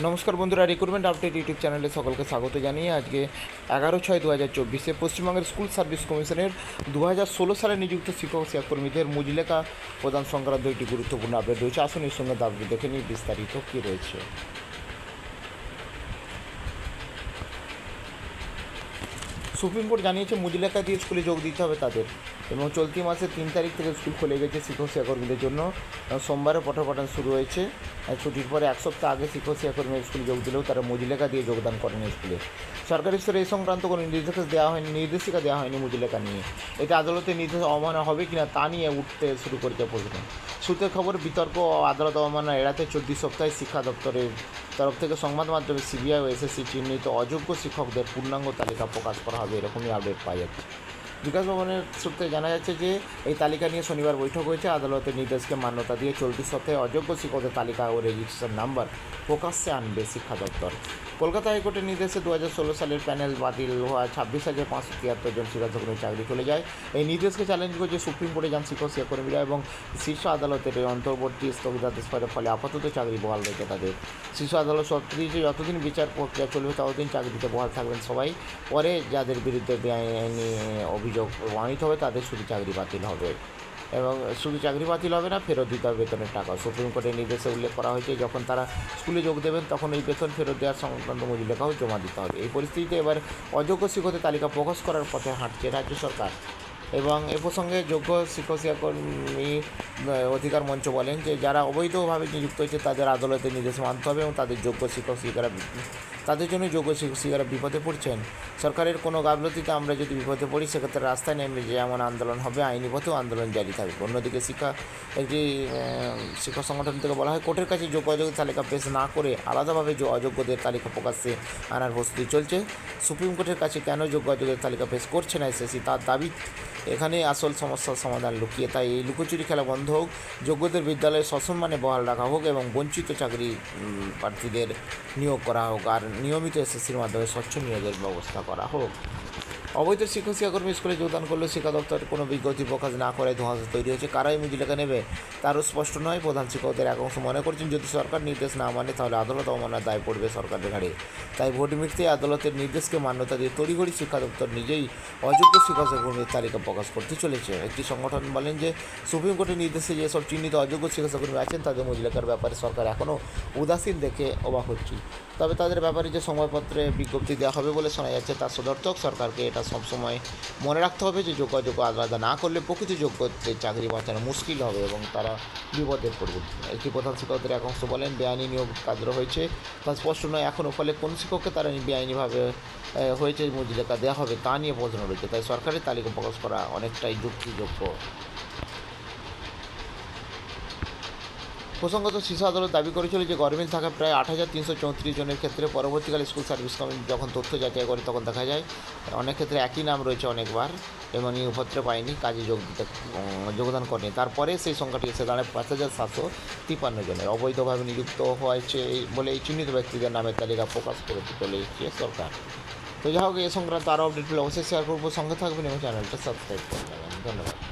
নমস্কার বন্ধুরা recruitment update YouTube চ্যানেলে সকলকে স্বাগত জানিয়ে আজকে এগারো ছয় দু হাজার চব্বিশে পশ্চিমবঙ্গের স্কুল সার্ভিস কমিশনের দু হাজার ষোলো সালে নিযুক্ত শিক্ষক শিক্ষাকর্মীদের মুজলেখা প্রদান সংক্রান্ত একটি গুরুত্বপূর্ণ আপডেট রয়েছে। আসুন এর সঙ্গে দাবি দেখে নিয়ে বিস্তারিত কী রয়েছে। সুপ্রিম কোর্ট জানিয়েছে মুজলেখা দিয়ে স্কুলে যোগ দিতে হবে তাদের। এবং চলতি মাসের তিন তারিখ থেকে স্কুল খুলে গেছে শিক্ষক শিক্ষাকর্মীদের জন্য সোমবারে পঠনপাঠন শুরু হয়েছে। ছুটির পরে এক সপ্তাহ আগে শিক্ষক শিক্ষাকর্মী স্কুলে যোগ দিলেও তারা মুজলেখা দিয়ে যোগদান করেন স্কুলে। সরকারি স্তরে এই সংক্রান্ত কোনো নির্দেশ দেওয়া হয়নি, নির্দেশিকা দেওয়া হয়নি মুজলেখা নিয়ে। এটা আদালতের নির্দেশ অবমাননা হবে কিনা তা নিয়ে উঠতে শুরু করেছে প্রশ্ন। সূত্রের খবর, বিতর্ক ও আদালত অবমাননা এড়াতে চব্বিশ সপ্তাহে শিক্ষা দপ্তরের তরফ থেকে সংবাদ মাধ্যমে সিবিআই ও এসএসসি চিহ্নিত অযোগ্য শিক্ষকদের পূর্ণাঙ্গ তালিকা প্রকাশ করা হবে। এরকমই আপডেট পাওয়া যাচ্ছে। বিকাশ ভবনের সূত্রে জানা যাচ্ছে যে, এই তালিকা নিয়ে শনিবার বৈঠক হয়েছে। আদালতের নির্দেশকে মান্যতা দিয়ে চলতি সপ্তাহে অযোগ্য শিক্ষকদের তালিকা ও রেজিস্ট্রেশন নাম্বার প্রকাশ্যে আনবে শিক্ষা দপ্তর। কলকাতা হাইকোর্টের নির্দেশে দু হাজার ষোলো সালের প্যানেল বাতিল হওয়া ছাব্বিশ হাজার পাঁচশো তিয়াত্তর জন শিক্ষাকর্মীর চাকরি চলে যায়। এই নির্দেশকে চ্যালেঞ্জ করেছে সুপ্রিম কোর্টে যান শিক্ষক শিক্ষাকর্মীরা এবং শীর্ষ আদালতের অন্তর্বর্তী স্থগিতাদেশ ফলে আপাতত চাকরি বহাল রয়েছে তাদের। শীর্ষ আদালত সত্ত্বে যতদিন বিচার প্রক্রিয়া চলবে ততদিন চাকরিতে বহাল থাকবেন সবাই। পরে যাদের বিরুদ্ধে বেআইনি অভিযোগ প্রমাণিত হবে, তাদের শুধু চাকরি বাতিল হবে। এবং শুধু চাকরি বাতিল হবে না, ফেরত দিতে হবে বেতনের টাকা সুপ্রিম কোর্টের নির্দেশে উল্লেখ করা হয়েছে, যখন তারা স্কুলে যোগ দেবেন, তখন এই বেতন ফেরত দেওয়ার সংক্রান্ত মজুরিটাও জমা দিতে হবে। এই পরিস্থিতিতে এবার অযোগ্য শিক্ষকদের তালিকা প্রকাশ করার পথে হাঁটছে রাজ্য সরকার। এবং এ প্রসঙ্গে যোগ্য শিক্ষক শিক্ষাকর্মী অধিকার মঞ্চ বলেন যে যারা অবৈধভাবে নিযুক্ত হয়েছে, তাদের আদালতে নির্দেশ মানতে হবে এবং তাদের যোগ্য শিক্ষক শিক্ষিকারা তাদের জন্য যোগ্য শিক্ষক শিক্ষিকারা বিপদে পড়ছেন। সরকারের কোনো গাফলতিতে আমরা যদি বিপদে পড়ি, সেক্ষেত্রে রাস্তায় নেমে যেমন আন্দোলন হবে, আইনি পথেও আন্দোলন জারি থাকবে। অন্যদিকে শিক্ষা, একটি শিক্ষক সংগঠন থেকে বলা হয়, কোর্টের কাছে যোগ্য অযোগ্য তালিকা পেশ না করে আলাদাভাবে অযোগ্যদের তালিকা প্রকাশ্যে আনার প্রস্তুতি চলছে। সুপ্রিম কোর্টের কাছে কেন যোগাযোগের তালিকা পেশ করছে না এসএসসি? তার দাবি, এখানে আসল সমস্যার সমাধান লুকিয়ে। তাই এই লুকোচুরি খেলা বন্ধ হোক, যোগ্যদের বিদ্যালয়ে সসম্মানে বহাল রাখা হোক এবং বঞ্চিত চাকরি প্রার্থীদের নিয়োগ করা হোক। আর নিয়মিত এসএসসির মাধ্যমে স্বচ্ছ নিয়োগের ব্যবস্থা করা হোক। অবৈধ শিক্ষক শিক্ষাকর্মী স্কুলে যোগদান করলেও শিক্ষা দপ্তর কোনো বিজ্ঞপ্তি প্রকাশ না করে ধোঁয়াশা তৈরি হয়েছে। কারাই মুজিলাকা নেবে তারও স্পষ্ট নয়। প্রধান শিক্ষকদের এক অংশ মনে করছেন, যদি সরকার নির্দেশ না মানে তাহলে আদালত অবমাননার দায় পড়বে সরকারের ঘাড়ে। তাই ভোট মিটতে আদালতের নির্দেশকে মান্যতা দিয়ে তড়িঘড়ি শিক্ষা দপ্তর নিজেই অযোগ্য শিক্ষক তালিকা প্রকাশ করতে চলেছে। একটি সংগঠন বলেন যে, সুপ্রিম কোর্টের নির্দেশে যেসব চিহ্নিত অযোগ্য শিক্ষকর্মী আছেন, তাদের মজুলাকার ব্যাপারে সরকার এখনও উদাসীন দেখে অবাক হচ্ছি। তবে তাদের ব্যাপারে যে সময়পত্রে বিজ্ঞপ্তি দেওয়া হবে বলে শোনা যাচ্ছে তার সদর্থক সরকারকে এটা সবসময় মনে রাখতে হবে যে যোগাযোগ আলাদা না করলে প্রকৃত যোগ্যদের চাকরি বাঁচানো মুশকিল হবে এবং তারা বিপদে পড়বে একটি প্রধান শিক্ষকদের এক অংশ বলেন, বেআইনি নিয়োগ কার্য হয়েছে, তা স্পষ্ট নয় এখনও ফলে কোন শিক্ষককে তারা বেআইনিভাবে হয়েছে মজুরিকা দেওয়া হবে তা নিয়ে প্রশ্ন রয়েছে। তাই সরকারের তালিকা প্রকাশ করা অনেকটাই যুক্তিযোগ্য। প্রসঙ্গত, শিশু আদালত দাবি করেছিল যে গরমিল থাকা প্রায় আট হাজার তিনশো চৌত্রিশ জনের ক্ষেত্রে পরবর্তীকালে স্কুল সার্ভিস কমিশন যখন তথ্য যাচাই করে তখন দেখা যায়, অনেক ক্ষেত্রে একই নাম রয়েছে অনেকবার এবং নিয়োগপত্রে পায়নি, কাজে যোগ দিতে যোগদান করেনি। তারপরে সেই সংখ্যাটি এসে দাঁড়ায় পাঁচ হাজার সাতশো তিপ্পান্ন জনের। অবৈধভাবে নিযুক্ত হয়েছে বলে এই চিহ্নিত ব্যক্তিদের নামের তালিকা প্রকাশ করতে চলেছে সরকার। তো যাই হোক, এ সংক্রান্ত আরও আপডেট পেলে অবশ্যই শেয়ার করব। সঙ্গে থাকবেন এবং চ্যানেলটা সাবস্ক্রাইব করে নেবেন। ধন্যবাদ।